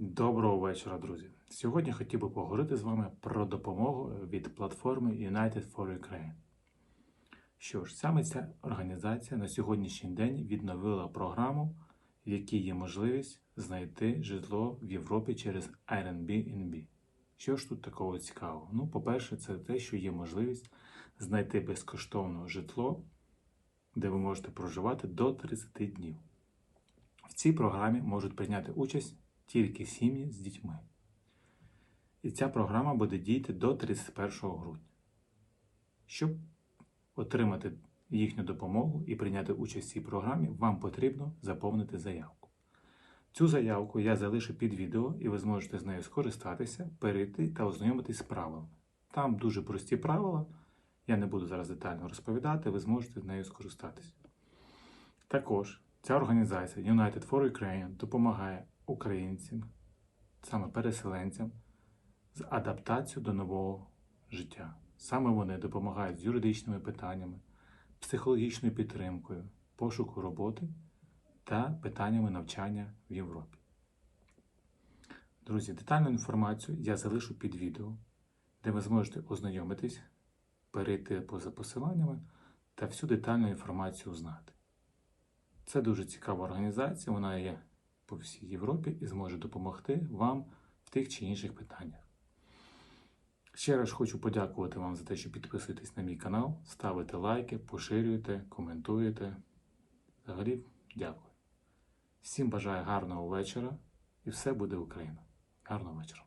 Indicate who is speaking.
Speaker 1: Доброго вечора, друзі! Сьогодні хотів би поговорити з вами про допомогу від платформи United for Ukraine. Що ж, саме ця організація на сьогоднішній день відновила програму, в якій є можливість знайти житло в Європі через Airbnb. Що ж тут такого цікавого? Ну, по-перше, це те, що є можливість знайти безкоштовне житло, де ви можете проживати до 30 днів. В цій програмі можуть прийняти участь тільки сім'ї з дітьми. І ця програма буде діяти до 31 грудня. Щоб отримати їхню допомогу і прийняти участь в цій програмі, вам потрібно заповнити заявку. Цю заявку я залишу під відео, і ви зможете з нею скористатися, перейти та ознайомитись з правилами. Там дуже прості правила. Я не буду зараз детально розповідати, ви зможете з нею скористатися. Також ця організація United for Ukraine допомагає українцям, саме переселенцям, з адаптацією до нового життя. Саме вони допомагають з юридичними питаннями, психологічною підтримкою, пошуку роботи та питаннями навчання в Європі. Друзі, детальну інформацію я залишу під відео, де ви зможете ознайомитись, перейти поза посиланнями та всю детальну інформацію знати. Це дуже цікава організація, вона є по всій Європі і зможе допомогти вам в тих чи інших питаннях. Ще раз хочу подякувати вам за те, що підписуєтесь на мій канал, ставите лайки, поширюєте, коментуєте. Взагалі, дякую. Всім бажаю гарного вечора і все буде Україна. Гарного вечора.